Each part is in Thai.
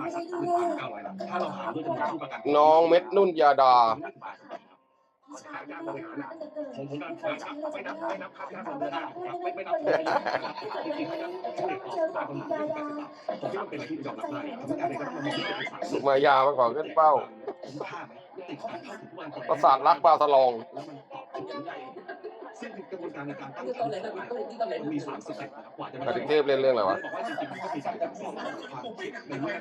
มาณสักหนึ่งพันเก้าร้อยล้านถ้าเราหาด้วยจำนวนผู้ประกันน้องเม็ดนุ่นยาดาการบริหารน่ะผมผมการนะครับไม่นับไม่นับค่าที่ทำเดือนหน้าครับไม่ไม่นับไม่นับผมเด็กออกตามกฎหมายที่แปดสิบบาทผมคิดว่าเป็นที่ยอมรับได้ทำการเองก็ต้องมีเอกสารสุมายามาขอขึ้นเป้าประกันประสาทรักปลาสลอง แล้วมันตอบโจทย์ได้ ซึ่งกระบวนการในการตั้งคำถามมันมีสามสเต็ปนะครับกว่าจะมาปฏิเทพเล่นเรื่องอะไรวะบอกว่าจริงๆมันก็มีการตรวจสอบความคิดในเมื่อ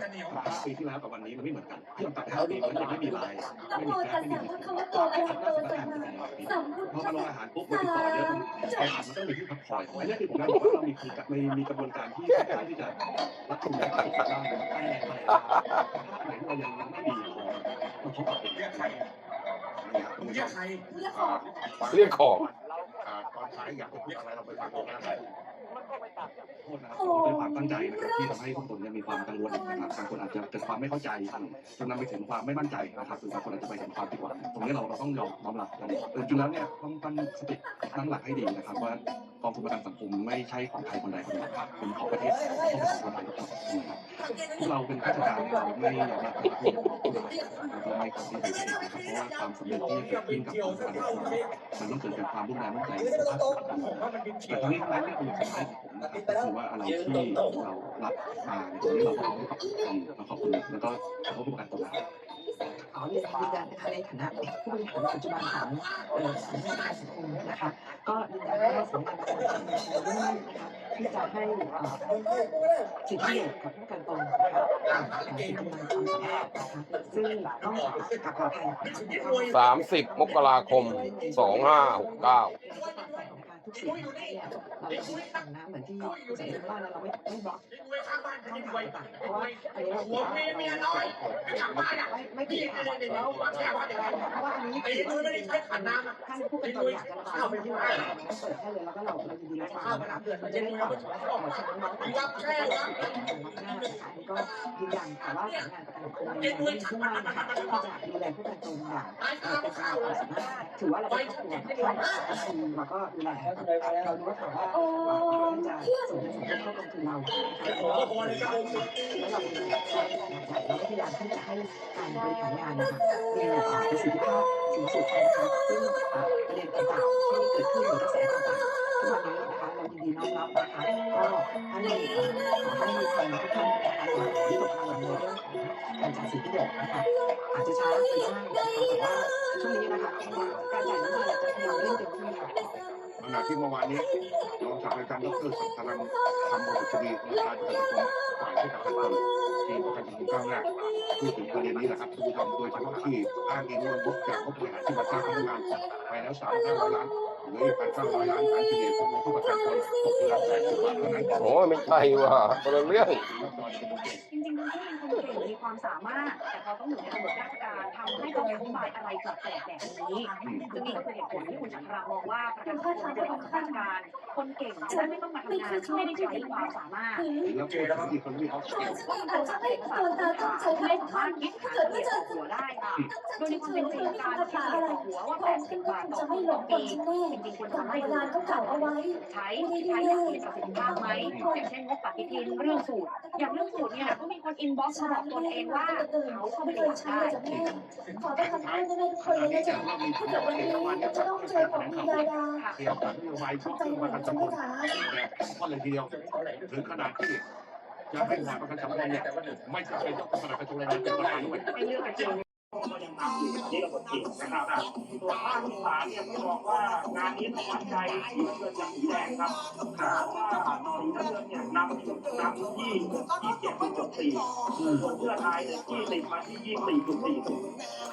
ห้าปีที่แล้วกับวันนี้มันไม่เหมือนกันที่เราตัดห้าปีมันยังไม่มีลายไม่มีแกตัรไม่มีภะคะวะโตอะระหะโตสัมมาสัมพุทพอธัสมาลงอาหารปุ๊บมันติดต่อเยอะไปอาหารมันต้องมีที่พักผ่อนอันนี้คือผมได้บอกว่าเรามีมีมีกระบวนการที่ค่อนข้างที่จะรัดกุมและตั้งใจได้แต่ถ้าไหนเรายังไม่มีพอเราเขาปรับเปลี่ยนเรียกใครเรียกใครเรียกขอเรียกของ ตอนท้ายอยากจะพูดอะไรเราไปฟังตรงนั้นเลยโทษนะครับขอเป็นความตั้งใจนะครับที่ทำให้ทุกคนเนี่ยมีความกังวลนะครับบางคนอาจจะเกิดความไม่เข้าใจจนนำไปถึงความไม่มั่นใจนะครับหรือบางคนอาจจะไปถึงความผิดหวังตรงนี้เราเราต้องยอมน้อมรับกันจริงๆแล้วเนี่ยต้องตั้งสติตั้งหลักให้ดีนะครับว่า กองทุนประกันสังคมไม่ใช่ของใครคนใดคนหนึ่งครับเป็นของประเทศต้องเป็นของคนไทยทุกคนนะครับพวกเราเป็นข้าราชการเราไม่ยอมรับผิดเราไม่ขอที่ไปเองนะเพราะว่าความสำเร็จที่เกิดขึ้นกับกองทุนประกันมันต้องเกิดจากความร่วมแรงร่วมใจของภาคส่วนต่างๆแต่ทั้งนี้ทั้งนั้นเนี่ยคือสุดท้ายของผมนะครับก็คือว่าอะไรที่เรารับมาในตรงนี้เราต้องขอบคุณแล้วก็ขอโทษผู้ประกันตน นะครับขอเรียนยืนยันนะคะในฐานะผู้บริหารปัจจุบันของเอ่อสำนักงานสังคมนะคะ ก็ยืนยันว่าสำนักงานสังคมมีความมุ่งมั่นะคะที่จะให้สิทธิประโยชน์กับผู้กันตนนะคะอ่าเป็นกำลังความสามารถนะคะซึ่งต้องขอขออภัยนะคะสามสิบมกราคมสองห้าหกเก้า ทุกสิ่งทุกอย่างเราจะไม่ทำนะเหมือนที่คุณเสรีว่าเราไม่ไม่บล็อกนี่รวยข้างบ้านต้นี่องรวยต่างเพราะว่าอันนี้เราหัวเมียเมียน้อยไปทำบ้านอะไม่ไม่ผิดค่ะแล้วเพราะว่าอันนี้ถือว่าเป็นท่านท่านผู้เป็นตัวอย่างกจะระบายที่เราเปิดให้เลยแล้วก็เราเรายินดีรับฟังนะคะมันจะได้ข่าวว่าออกมาจากน้องๆรับแค่รับแค่รับหน้านะคะก็ยืนยันค่ว่าสำนักงานประกันสังคมยังไม่มุ่งมั่นนะคะที่จะดูแลผู้ประกันตนอย่างเป็นความสามารถถือว่าเราเป็นครอบครัวท่านคือเราก็ดูแลเราดูว่าถามว่าโอ้ท่านจะเที่ยงส่งเงินสมเข้ากองทุนเรานะคะโอ้โหเลยก็องค์แล้วเราเราก็พยายามที่จะให้การบริหารงานนะคะมีประสิทธิภาพสูงสุดนะคะซึ่งประเด็นต่างๆที่เกิดขึ้นหรือกระแสต่างๆทุกวันนี้นะคะเรายินดีน้อมรับนะคะก็ท่านขอให้มีความทุกท่านนะคะที่ตกกังวลในเรื่องของการจ่ายสิทธิประโยชน์นะคะอาจจะช้าไปบ้างนะคะแต่ว่าช่วงนี้นะคะการจ่าย ณะที่เมื่อวานนี้รองศาสตราจารย์ดรสัมพันธ์ธรรมบุตรีประธานประกันสังคมฝ่ายผู้ประกันตนทีมประกันสังคมก้าวหน้าพูดถึงประเด็นนี้แหละครับคุณผู้ชมโดยเฉพาะที่อ้างอิงว่างบจากงบบริหารที่มาสร้างพนักงานไปแล้วสามห้าร้อยล้าน เหลืออีกพันเก้าร้อยล้านฐานเฉลี่ยจำนวนผู้ประกันตนตกเดือนแปดสิบบาทเท่านั้นโอ้ยไม่ใช่ว่ะคนละเรื่อง จริงๆมันก็เป็นคนเก่งมีความสามารถ แต่เขาต้องอยู่ในระบบราชการทำให้ต้องอธิบายอะไรแปลกๆแบบนี้ซึ่งนี่ก็คือเหตุผลที่คุณจักรามองว่าประกันสังคมจะออกราชการ คนเก่งจะได้ไม่ต้องมาทำงานที่ไม่ได้ใช้ความสามารถแล้วก็ทั้งอีกคนที่เขาคนจะเอกสารพื้นฐานไม่สามารถคิดหาเฉลี่ยต่อหัวได้ค่ะโดยในความเป็นจริงการเฉลี่ยต่อหัวว่า80บาทต่อคนต่อปีจริงๆควรทำให้เวลาเขาเก่าเอาไว้ใช้ใช้อย่างมีประสิทธิภาพไหมอย่างเช่นงบปฏิทินเรื่องสูตร อย่างเรื่องสูตรเนี่ยก็มีคนอินบ็อกซ์มาบอกตนเองว่าเขาเข้าไปไม่ตเครวยจใช้ได้เลยจ้ะแม่ขอประทานโทษได้ไหมทุกคนเลยนะจ๊ะถ้าเกิดวันนี้จะต้องเจอของคุณยาดาเกี่ยวกับนโยบายช่วเข้างใจประหกันูนใช่สังไหคมมจ๊ะก็เลยทีเดียวถึงขนาดที่จะให้งานประกันสังคมเนี่ยไม่จำเป็นต้องเป็นประกันกระทรวงแรงงานเป็นประธานด้วย ก็ยังทำอยู่นี่ระบบจริงนะครับตัวภาคที่สามเนี่ยผมบอกว่างานนี้ต้องวัดใจสีน้ำเงินกับสีแดงครับเพราะว่าสีน้ำเงินเนี่ยนำนำที่ยี่เจ็ดจุดสี่ส่วนเพื่อไทยที่ติดมาที่ยี่สี่จุดสี่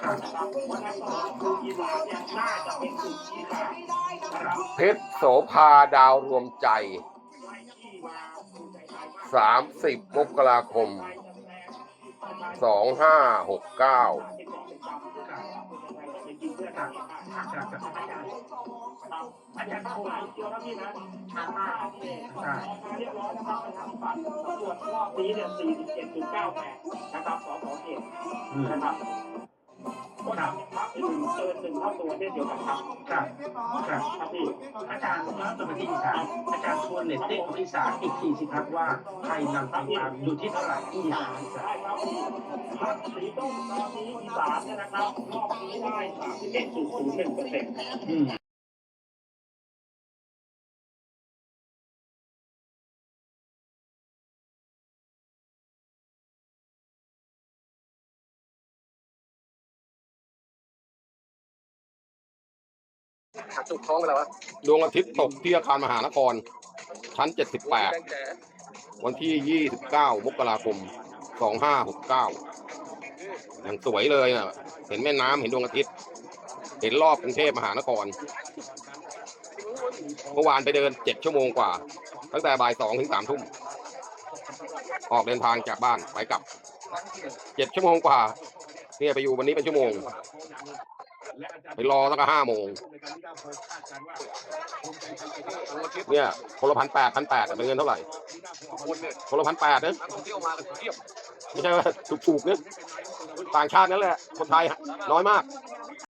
นะครับเพราะฉะนั้นก็คือกีฬาเนี่ยน่าจะเป็นจุดชี้ขาดนะครับเพชรโสภาดาวรวมใจสามกราคม 2569 สองห้าหกเก้ารย์อาจารย์โทรมาเดียวนะพี่นะทางมาเรียบร้อยนะครับทางบัตรตำรวจรอบนี้เนี่ย47.98นะครับสองสองเขตนะครับ คนพักที่หนึ่งเกินหนึ่งเท่าตัวเช่นเดียวกันครับ ครับครับครับพี่อาจารย์แล้วจะไปที่อีสานอาจารย์ทวนเลตติ้งของอีสานอีกทีสิครับว่าใครนำทางตามอยู่ที่เท่าไหร่อีสานได้ครับพักสีส้มตอนนี้อีสานเนี่ยนะครับรอบนี้ได้สามสิบเอ็ดจุดศูนย์หนึ่งเปอร์เซ็นต์ อืมจุดท้องไปแล้ววะดวงอาทิตย์ตกที่อาคารมหานคร ชั้น 78 วันที่ 29 มกราคม 2569อย่างสวยเลยนะเห็นแม่น้ำเห็นดวงอาทิตย์ เห็นรอบกรุงเทพมหานคร เมื่อวานไปเดิน7ชั่วโมงกว่า ตั้งแต่บ่าย2ถึง3ทุ่ม ออกเดินทางจากบ้านไปกลับ7ชั่วโมงกว่า เนี่ยไปอยู่วันนี้เป็นชั่วโมง ไปรอตั้งแต่ห้าโมงเนี่ยคนละพันแปดพันแปดเป็นเงินเท่าไหร่คนละพันแปดเนี่ยไม่ใช่ว่าถูกๆเนี่ยต่างชาตินั่นแหละคนไทยน้อยมาก